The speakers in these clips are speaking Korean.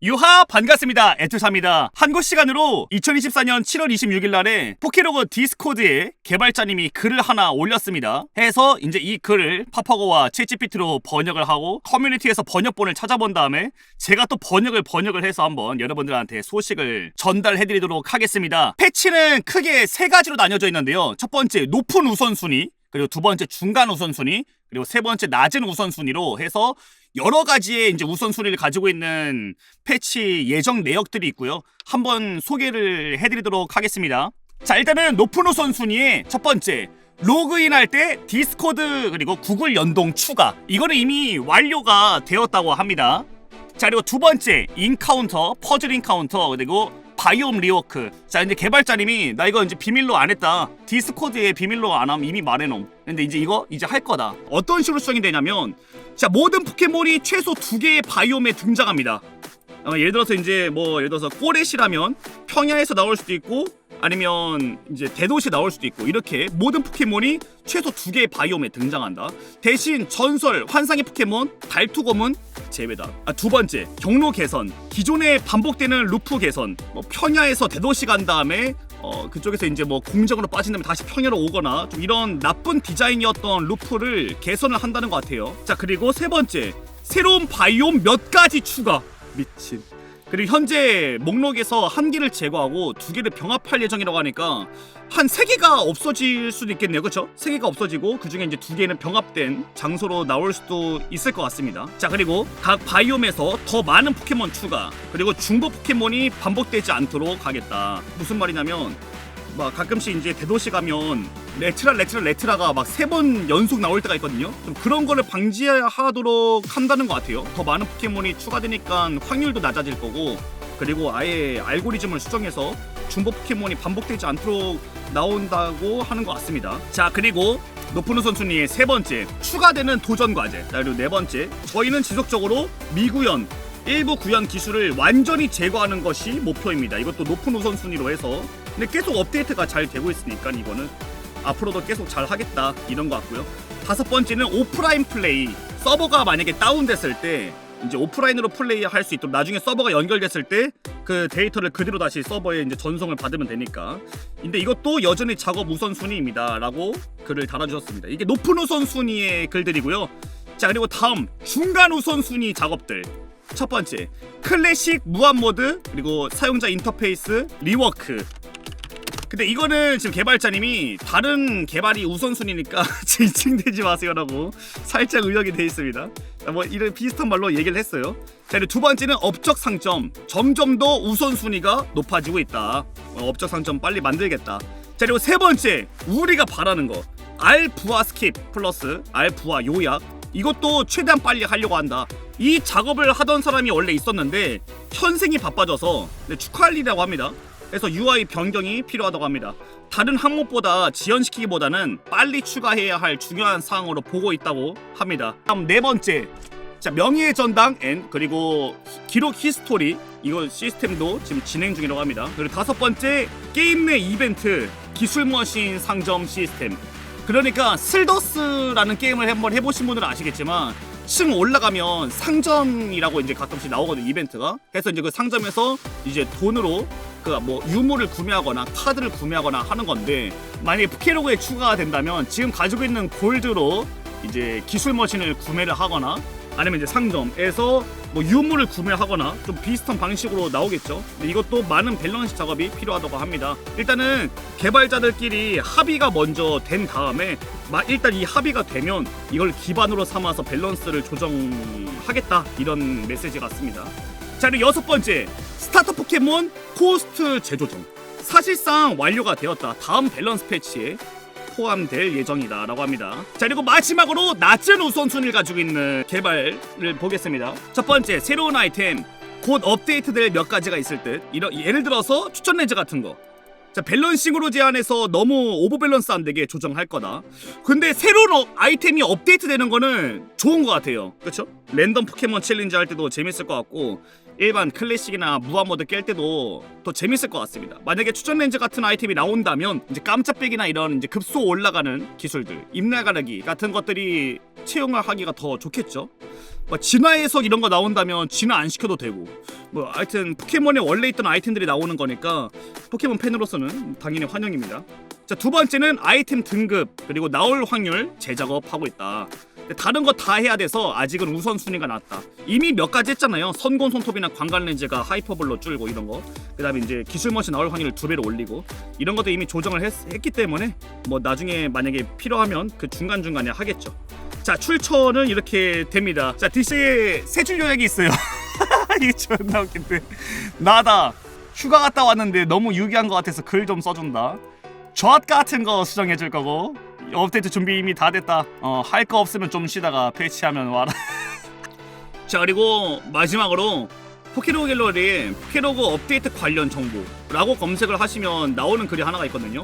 유하 반갑습니다. 에투사입니다. 한국 시간으로 2024년 7월 26일 날에 포켓로그 디스코드에 개발자님이 글을 하나 올렸습니다. 해서 이제 이 글을 파파고와 챗GPT로 번역을 하고 커뮤니티에서 번역본을 찾아본 다음에 제가 또 번역을 번역을 해서 한번 여러분들한테 소식을 전달해드리도록 하겠습니다. 패치는 크게 세 가지로 나뉘어져 있는데요. 첫 번째 높은 우선순위 그리고 두 번째 중간 우선순위 그리고 세 번째 낮은 우선순위로 해서 여러 가지의 이제 우선순위를 가지고 있는 패치 예정 내역들이 있고요. 한번 소개를 해드리도록 하겠습니다. 자, 일단은 높은 우선순위의 첫 번째. 로그인 할 때 디스코드 그리고 구글 연동 추가. 이거는 이미 완료가 되었다고 합니다. 자, 그리고 두 번째. 인카운터, 퍼즐 인카운터, 그리고 바이옴 리워크. 자, 이제 개발자님이 나 이거 이제 비밀로 안 했다. 디스코드에 비밀로 안 함 이미 말해놓음. 근데 이제 이거 이제 할 거다. 어떤 식으로 수정이 되냐면, 자, 모든 포켓몬이 최소 두 개의 바이옴에 등장합니다. 어, 예를 들어서 이제 뭐 예를 들어서 꼬렛이라면 평야에서 나올 수도 있고 아니면 이제 대도시 나올 수도 있고 이렇게 모든 포켓몬이 최소 두 개의 바이옴에 등장한다. 대신 전설 환상의 포켓몬 달투검은 제외다. 아, 두 번째 경로 개선. 기존에 반복되는 루프 개선. 뭐 평야에서 대도시 간 다음에 어 그쪽에서 이제 뭐 공정으로 빠진 다음에 다시 평야로 오거나 좀 이런 나쁜 디자인이었던 루프를 개선을 한다는 것 같아요. 자 그리고 세 번째 새로운 바이옴 몇 가지 추가. 미친. 그리고 현재 목록에서 한 개를 제거하고 두 개를 병합할 예정이라고 하니까 한 세 개가 없어질 수도 있겠네요. 그렇죠? 세 개가 없어지고 그 중에 이제 두 개는 병합된 장소로 나올 수도 있을 것 같습니다. 자, 그리고 각 바이옴에서 더 많은 포켓몬 추가. 그리고 중복 포켓몬이 반복되지 않도록 하겠다. 무슨 말이냐면 막 가끔씩 이제 대도시 가면 레트라 레트라 레트라가 막 세 번 연속 나올 때가 있거든요. 좀 그런 거를 방지하도록 한다는 것 같아요. 더 많은 포켓몬이 추가되니까 확률도 낮아질 거고 그리고 아예 알고리즘을 수정해서 중복 포켓몬이 반복되지 않도록 나온다고 하는 것 같습니다. 자 그리고 높은 우선순위의 세 번째 추가되는 도전 과제. 자 그리고 네 번째 저희는 지속적으로 미구현 일부 구현 기술을 완전히 제거하는 것이 목표입니다. 이것도 높은 우선순위로 해서 근데 계속 업데이트가 잘 되고 있으니까 이거는 앞으로도 계속 잘 하겠다 이런 것 같고요. 다섯 번째는 오프라인 플레이. 서버가 만약에 다운됐을 때 이제 오프라인으로 플레이할 수 있도록 나중에 서버가 연결됐을 때 그 데이터를 그대로 다시 서버에 이제 전송을 받으면 되니까. 근데 이것도 여전히 작업 우선순위입니다라고 글을 달아주셨습니다. 이게 높은 우선순위의 글들이고요. 자 그리고 다음 중간 우선순위 작업들. 첫 번째 클래식 무한 모드 그리고 사용자 인터페이스 리워크 근데 이거는 지금 개발자님이 다른 개발이 우선순위니까 진칭되지 마세요라고 살짝 의역이 돼 있습니다. 자, 뭐 이런 비슷한 말로 얘기를 했어요. 자, 두 번째는 업적 상점. 점점 더 우선순위가 높아지고 있다. 어, 업적 상점 빨리 만들겠다. 자, 그리고 세 번째 우리가 바라는 거. 알부와 스킵 플러스 알부와 요약. 이것도 최대한 빨리 하려고 한다. 이 작업을 하던 사람이 원래 있었는데 현생이 바빠져서 네, 축하할 일이라고 합니다. 그래서 UI 변경이 필요하다고 합니다. 다른 항목보다 지연시키기보다는 빨리 추가해야 할 중요한 사항으로 보고 있다고 합니다. 다음 네 번째. 자, 명예의 전당 N 그리고 기록 히스토리 이거 시스템도 지금 진행 중이라고 합니다. 그리고 다섯 번째 게임 내 이벤트 기술 머신 상점 시스템. 그러니까 슬더스라는 게임을 한번 해보신 분들은 아시겠지만 층 올라가면 상점이라고 이제 가끔씩 나오거든 이벤트가. 그래서 이제 그 상점에서 이제 돈으로 그 뭐 유물을 구매하거나 카드를 구매하거나 하는 건데 만약에 포케로그에 추가가 된다면 지금 가지고 있는 골드로 이제 기술 머신을 구매를 하거나 아니면 이제 상점에서 뭐 유물을 구매하거나 좀 비슷한 방식으로 나오겠죠. 이것도 많은 밸런스 작업이 필요하다고 합니다. 일단은 개발자들끼리 합의가 먼저 된 다음에 마- 일단 이 합의가 되면 이걸 기반으로 삼아서 밸런스를 조정하겠다 이런 메시지 같습니다. 자 그리고 여섯 번째 스타터 포켓몬 코스트 재조정 사실상 완료가 되었다. 다음 밸런스 패치에 포함될 예정이다 라고 합니다. 자 그리고 마지막으로 낮은 우선순위를 가지고 있는 개발을 보겠습니다. 첫 번째 새로운 아이템 곧 업데이트될 몇 가지가 있을 듯. 이런 예를 들어서 추천 렌즈 같은 거. 자 밸런싱으로 제한해서 너무 오버밸런스 안 되게 조정할 거다. 근데 새로운 어- 아이템이 업데이트 되는 거는 좋은 것 같아요. 그렇죠? 랜덤 포켓몬 챌린지 할 때도 재밌을 것 같고 일반 클래식이나 무한모드 깰 때도 더 재밌을 것 같습니다. 만약에 추천 렌즈 같은 아이템이 나온다면 이제 깜짝배기나 이런 이제 급소 올라가는 기술들, 입날 가르기 같은 것들이 채용을 하기가 더 좋겠죠. 뭐 진화 해석 이런 거 나온다면 진화 안 시켜도 되고 뭐 하여튼 포켓몬에 원래 있던 아이템들이 나오는 거니까 포켓몬 팬으로서는 당연히 환영입니다. 자 두 번째는 아이템 등급 그리고 나올 확률 재작업하고 있다. 다른 거 다 해야 돼서 아직은 우선순위가 낮다. 이미 몇 가지 했잖아요. 선곤 손톱이나 광간 렌즈가 하이퍼블로 줄고 이런 거. 그다음에 이제 기술머신 나올 확률을 두 배로 올리고 이런 것도 이미 조정을 했, 했기 때문에 뭐 나중에 만약에 필요하면 그 중간 중간에 하겠죠. 자 출처는 이렇게 됩니다. 자 DC에 세줄 요약이 있어요. 이게 존나 웃긴데 나다 휴가 갔다 왔는데 너무 유기한 것 같아서 글 좀 써준다. 젖 같은 거 수정해 줄 거고 업데이트 준비 이미 다 됐다. 어 할 거 없으면 좀 쉬다가 패치하면 와라. 자 그리고 마지막으로 포켓로그 갤러리에 포켓로그 업데이트 관련 정보라고 검색을 하시면 나오는 글이 하나가 있거든요.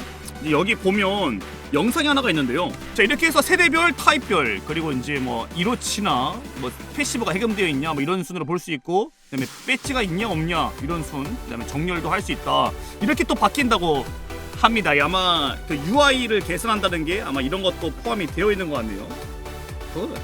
여기 보면 영상이 하나가 있는데요. 자 이렇게 해서 세대별, 타입별 그리고 이제 뭐 이로치나 뭐 패시브가 해금되어 있냐 뭐 이런 순으로 볼 수 있고 그다음에 배지가 있냐 없냐 이런 순 그다음에 정렬도 할 수 있다 이렇게 또 바뀐다고 합니다. 아마 그 UI를 개선한다는 게 아마 이런 것도 포함이 되어 있는 것 같네요. 굿.